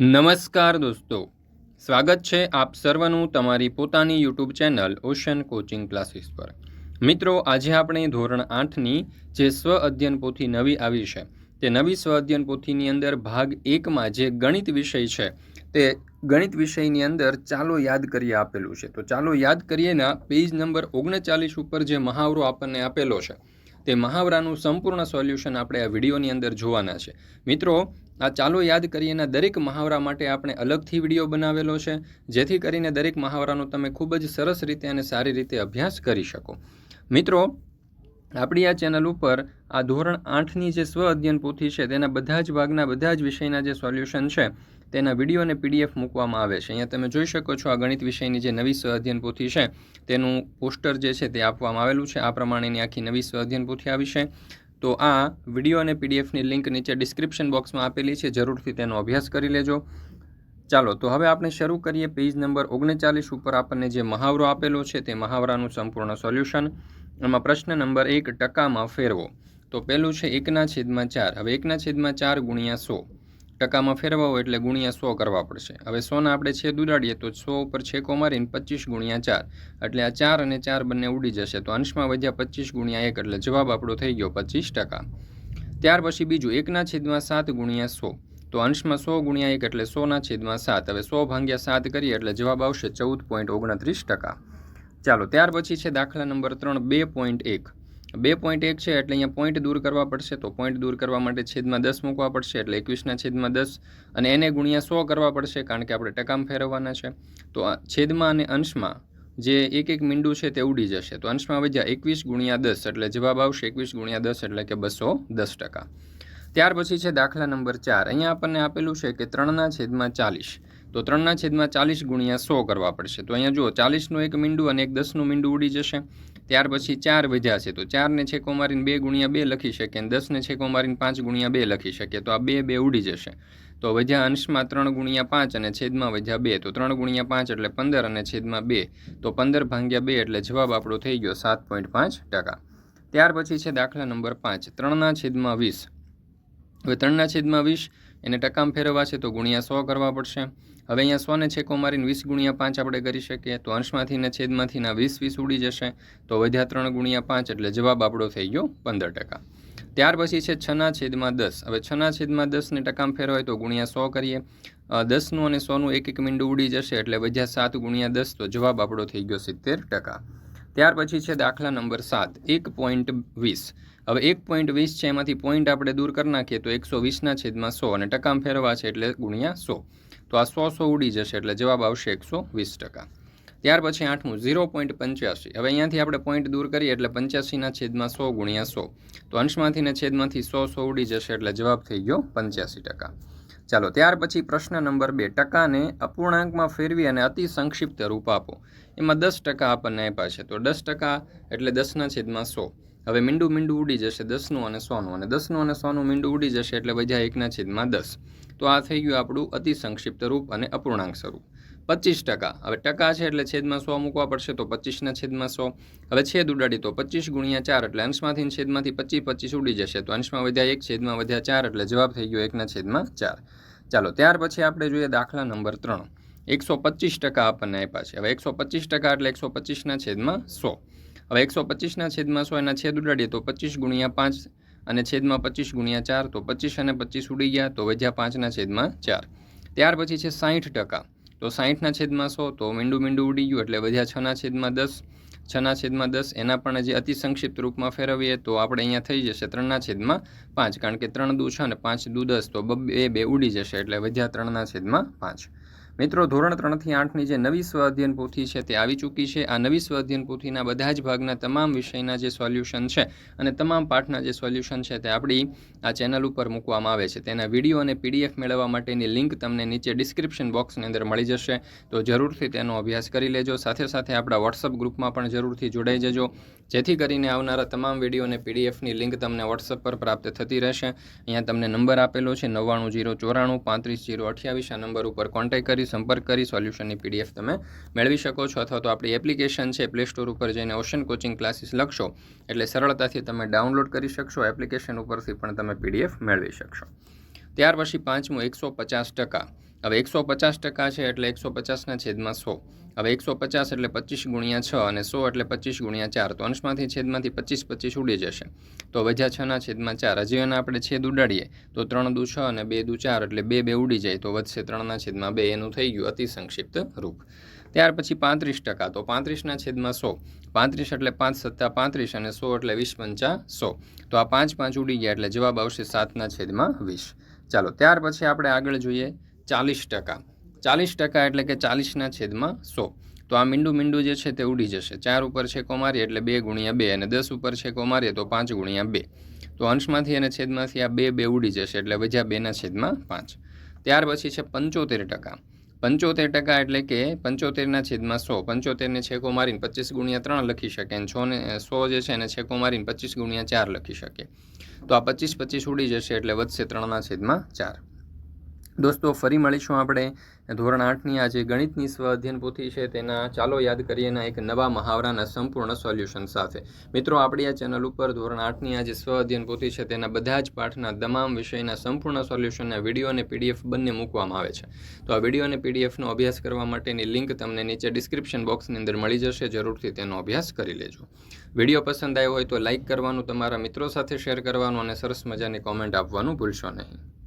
નમસ્કાર દોસ્તો. સ્વાગત છે આપ સર્વનું તમારી પોતાની YouTube channel ocean coaching classes પર. મિત્રો, આજે આપણે ધોરણ આઠની જે સ્વ અધ્યયન પોથી નવી આવી છે, તે નવી સ્વ અધ્યયન પોથીની અંદર ભાગ એકમાં જે ગણિત વિષય છે, તે ગણિત વિષયની અંદર ચાલો યાદ કરીએ આપેલું છે. તો ચાલો યાદ કરીએના પેજ નંબર ઓગણચાલીસ ઉપર જે મહાવરો આપણને આપેલો છે તે મહાવરાનું સંપૂર્ણ સોલ્યુશન આપણે આ વિડીયોની અંદર જોવાના છે. મિત્રો, આ ચાલો યાદ કરીએના દરેક મહાવરા માટે આપણે અલગથી વીડિયો બનાવેલો છે, જેથી કરીને દરેક મહાવરાનો તમે ખૂબ જ સરસ રીતે અને સારી રીતે અભ્યાસ કરી શકો. મિત્રો આપણી આ ચેનલ ઉપર આ ધોરણ આઠની જે સ્વ અધ્યયન પોથી છે, તેના બધા જ ભાગના બધા જ વિષયના જે સોલ્યુશન છે, તેના વીડિયો અને પીડીએફ મૂકવામાં આવે છે. અહીંયા તમે જોઈ શકો છો આ ગણિત વિષયની જે નવી સ્વ અધ્યયન પોથી છે, તેનું પોસ્ટર જે છે તે આપવામાં આવેલું છે. આ પ્રમાણેની આખી નવી સ્વ અધ્યયન પોથી આવી છે. તો આ વીડિયો અને પીડીએફની લિંક નીચે ડિસ્ક્રિપ્શન બોક્સમાં આપેલી છે, જરૂરથી તેનો અભ્યાસ કરી લેજો. ચાલો, તો હવે આપણે શરૂ કરીએ. પેજ નંબર ઓગણચાલીસ ઉપર આપણને જે મહાવરો આપેલો છે, તે મહાવરાનું સંપૂર્ણ સોલ્યુશન. એમાં પ્રશ્ન નંબર એક, ટકામાં ફેરવો. તો પહેલું છે એકના છેદમાં ચાર. હવે એકના છેદમાં ચાર ગુણ્યા સો. ટકામાં ફેરવાવો એટલે ગુણ્યા સો કરવા પડશે. હવે સોના આપણે છેદ ઉડાડીએ તો સો ઉપર છેકો મારીને પચીસ ગુણ્યા ચાર. એટલે આ ચાર અને ચાર બંને ઉડી જશે. તો અંશમાં વધ્યા પચીસ ગુણ્યા એક એટલે જવાબ આપણો થઈ ગયો પચીસ ટકા. ત્યાર પછી બીજું, એકના છેદમાં સાત ગુણ્યા સો. તો અંશમાં સો ગુણ્યા એક એટલે સોના છેદમાં સાત. હવે સો ભાંગ્યા સાત કરીએ એટલે જવાબ આવશે ચૌદ પોઈન્ટ ઓગણત્રીસ ટકા. ચાલો, ત્યાર પછી છે દાખલા નંબર ત્રણ, બે પોઈન્ટ એક. બે પોઈન્ટ એક છે એટલે અહીંયા પોઈન્ટ દૂર કરવા પડશે, તો પોઈન્ટ દૂર કરવા માટે છેદમાં દસ મૂકવા પડશે, એટલે એકવીસના છેદમાં દસ, અને એને ગુણ્યા સો કરવા પડશે, કારણ કે આપણે ટકામ ફેરવવાના છે. તો છેદમાં અને અંશમાં જે એક એક મીંડું છે તે ઉડી જશે. તો અંશમાં વધ્યા એકવીસ ગુણ્યા દસ, એટલે જવાબ આવશે એકવીસ ગુણ્યા દસ, એટલે કે બસો દસ ટકા. ત્યાર પછી છે દાખલા નંબર ચાર. અહીંયા આપણને આપેલું છે કે ત્રણના છેદમાં ચાલીસ. તો ત્રણના છેદમાં ચાલીસ ગુણ્યા સો કરવા પડશે. તો અહીંયા જુઓ, ચાલીસનું એક મીંડું અને એક દસનું મીંડું ઉડી જશે. ત્યાર પછી ચાર વધ્યા છે. તો ચારને છેકો મારીને બે ગુણ્યા બે લખી શકીએ અને દસને છેકો મારીને પાંચ ગુણ્યા બે લખી શકીએ. તો આ બે બે ઉડી જશે. તો વધ્યા અંશમાં ત્રણ ગુણ્યા પાંચ અને છેદમાં વધ્યા બે. તો ત્રણ ગુણ્યા પાંચ એટલે પંદર અને છેદમાં બે. તો પંદર ભાંગ્યા બે એટલે જવાબ આપણો થઈ ગયો સાત પોઈન્ટ પાંચ ટકા. ત્યાર પછી છે દાખલા નંબર પાંચ. ત્રણના છેદમાં વીસ. હવે ત્રણના છેદમાં વીસ એને ટકામ ફેરવવા છે તો ગુણ્યા સો કરવા પડશે. હવે અહીંયા સોને છેકો મારીને વીસ ગુણ્યા પાંચ આપણે કરી શકીએ, તો અંશમાંથી ને છેદમાંથી ના વીસ વીસ ઉડી જશે. તો વધ્યા ત્રણ ગુણ્યા પાંચ એટલે જવાબ આપણો થઈ ગયો પંદર ટકા. ત્યાર પછી છે છના છેદમાં દસ. હવે છના છેદમાં દસને ટકામ ફેરવાય તો ગુણ્યા સો કરીએ. દસનું અને સોનું એક એક મીંડું ઉડી જશે એટલે વધ્યા સાત ગુણ્યા દસ તો જવાબ આપણો થઈ ગયો સિત્તેર ટકા. ત્યાર પછી છે દાખલા નંબર સાત, એક પોઈન્ટ વીસ. હવે એક પોઈન્ટ વીસ છે, એમાંથી પોઈન્ટ આપણે દૂર કરી નાખીએ તો એકસો વીસના છેદમાં સો અને ટકામ ફેરવા છે એટલે ગુણ્યા સો. તો આ સો સો ઉડી જશે એટલે જવાબ આવશે એકસો વીસ ટકા. ત્યાર પછી આઠમું, ઝીરો પોઈન્ટ પંચ્યાસી. હવે અહીંયાથી આપણે પોઈન્ટ દૂર કરીએ એટલે પંચ્યાસીના છેદમાં સો ગુણ્યા સો. તો અંશમાંથી ને છેદમાંથી સો સો ઉડી જશે એટલે જવાબ થઈ ગયો પંચ્યાસી ટકા. ચાલો, ત્યાર પછી પ્રશ્ન નંબર બે, ટકાને અપૂર્ણાંકમાં ફેરવી અને અતિ સંક્ષિપ્ત રૂપ આપો. એમાં દસ ટકા આપણને આપ્યા છે. તો દસ ટકા એટલે દસના છેદમાં સો. હવે મીંડું મીંડું ઉડી જશે દસનું અને સોનું. અને દસનું અને સોનું મીંડું ઉડી જશે એટલે વધ્યા એકના છેદમાં દસ. તો આ થઈ ગયું આપણું અતિ સંક્ષિપ્ત રૂપ અને અપૂર્ણાંક સ્વરૂપ. પચીસ ટકા. હવે ટકા છે એટલે છેદમાં સો મૂકવા પડશે તો પચીસના છેદમાં સો. હવે છેદ ઉડાડી તો પચીસ ગુણ્યા ચાર એટલે અંશમાંથી છેદમાંથી પચીસ પચીસ ઉડી જશે. તો અંશમાં વધ્યા એક, છેદમાં વધ્યા ચાર એટલે જવાબ થઈ ગયો એકના છેદમાં ચાર. ચાલો, ત્યાર પછી આપણે જોઈએ દાખલા નંબર ત્રણ. એકસો પચીસ ટકા આપણને આપ્યા છે. હવે એકસો પચીસ ટકા એટલે એકસો પચીસના છેદમાં સો. હવે એકસો પચીસના છેદમાં સો એના છેદ ઉડાડીએ તો પચીસ ગુણ્યા પાંચ અને છેદમાં પચીસ ગુણ્યા ચાર તો પચીસ અને પચીસ ઉડી ગયા તો વધ્યા પાંચના છેદમાં ચાર. ત્યાર પછી છે સાહીઠ ટકા. તો સાહીઠના છેદમાં સો તો મીંડું મીંડું ઉડી ગયું એટલે વધ્યા છના છેદમાં દસ. છના છેદમાં દસ એના પણ જે અતિ સંક્ષિપ્ત રૂપમાં ફેરવીએ તો આપણે અહીંયા થઈ જશે ત્રણના છેદમાં પાંચ. કારણ કે ત્રણ દુ છ અને પાંચ દુ દસ તો બે બે ઉડી જશે એટલે વધ્યા ત્રણના છેદમાં પાંચ. મિત્રો, ધોરણ ત્રણથી આઠની જે નવી સ્વ અધ્યયન પોથી છે તે આવી ચૂકી છે. આ નવી સ્વ અધ્યયન પોથીના બધા જ ભાગના તમામ વિષયના જે સોલ્યુશન છે અને તમામ પાઠના જે સોલ્યુશન છે તે આપણી આ ચેનલ ઉપર મૂકવામાં આવે છે. તેના વીડિયો અને પીડીએફ મેળવવા માટેની લિંક તમને નીચે ડિસ્ક્રિપ્શન બોક્સની અંદર મળી જશે. તો જરૂરથી તેનો અભ્યાસ કરી લેજો. સાથે સાથે આપણા વોટ્સઅપ ગ્રુપમાં પણ જરૂરથી જોડાઈ જજો. જેથી કરીને આવનારા તમામ વીડિયો અને પીડીએફની લિંક તમને વોટ્સઅપ પર પ્રાપ્ત થતી રહેશે. અહીંયા તમને નંબર આપેલો છે નવ્વાણું જીરો ચોરાણું પાંત્રીસ જીરો અઠ્યાવીસ. આ નંબર ઉપર કોન્ટેક્ટ કરી સંપર્ક કરી સોલ્યુશનની પીડીએફ તમે મેળવી શકો છો અથવા તો આપણી એપ્લિકેશન છે પ્લે સ્ટોર ઉપર જઈને ઓશન કોચિંગ ક્લાસીસ લખશો. એટલે સરળતાથી તમે ડાઉનલોડ કરી શકશો, એપ્લિકેશન ઉપરથી પણ તમે પીડીએફ મેળવી શકશો. ત્યાર પછી પાંચમું, એકસો પચાસ ટકા. હવે એકસો પચાસ ટકા છે એટલે એકસો પચાસના છેદમાં સો. હવે એકસો પચાસ એટલે પચીસ ગુણ્યા છ અને સો એટલે પચીસ ગુણ્યા ચાર. તો અંશમાંથી છેદમાંથી પચીસ પચીસ ઉડી જશે. તો વજા છના છેદમાં ચાર. હજી એના આપણે છેદ ઉડાડીએ, તો ત્રણ દુ છ અને બે દુ ચાર એટલે બે બે ઉડી જાય, તો વધશે ત્રણના છેદમાં બે. એનું થઈ ગયું અતિ સંક્ષિપ્ત રૂપ. ત્યાર પછી પાંત્રીસ ટકા. તો પાંત્રીસના છેદમાં સો. પાંત્રીસ એટલે પાંચ સત્તા પાંત્રીસ અને સો એટલે વીસ પંચા સો. તો આ પાંચ પાંચ ઉડી ગયા એટલે જવાબ આવશે સાતના છેદમાં વીસ. ચાલો, ત્યાર પછી આપણે આગળ જોઈએ ચાલીસ ટકા. ચાલીસ ટકા એટલે કે ચાલીસના છેદમાં સો. તો આ મીંડું મીંડું જે છે તે ઉડી જશે. ચાર ઉપર છેકો મારીએ એટલે બે ગુણ્યા બે અને દસ ઉપર છેકો મારીએ તો પાંચ ગુણ્યા બે. તો અંશમાંથી અને છેદમાંથી આ બે બે ઉડી જશે એટલે વધ્યા બેના છેદમાં પાંચ. ત્યાર પછી છે પંચોતેર ટકા. પંચોતેર ટકા એટલે કે પંચોતેરના છેદમાં સો. પંચોતેરને છેકો મારીને પચીસ ગુણ્યા ત્રણ લખી શકે અને છોને, સો જે છે એને છેકો મારીને પચીસ ગુણ્યા ચાર લખી શકે. તો આ પચીસ પચીસ ઉડી જશે એટલે વધશે ત્રણના છેદમાં ચાર. દોસ્તો, ફરી મળીશું આપણે. ધોરણ આઠની આ જે ગણિતની સ્વ અધ્યયન પોથી છે, તેના ચાલો યાદ કરીએના એક નવા મહાવરાના સંપૂર્ણ સોલ્યુશન સાથે. મિત્રો, આપણી આ ચેનલ ઉપર ધોરણ આઠની આ જે સ્વ અધ્યયન પોથી છે, તેના બધા જ પાઠના તમામ વિષયના સંપૂર્ણ સોલ્યુશનના વીડિયો અને પીડીએફ બંને મૂકવામાં આવે છે. તો આ વીડિયો અને પીડીએફનો અભ્યાસ કરવા માટેની લિંક તમને નીચે ડિસ્ક્રિપ્શન બોક્સની અંદર મળી જશે. જરૂરથી તેનો અભ્યાસ કરી લેજો. વીડિયો પસંદ આવ્યો હોય તો લાઇક કરવાનું, તમારા મિત્રો સાથે શેર કરવાનું અને સરસ મજાની કોમેન્ટ આપવાનું ભૂલશો નહીં.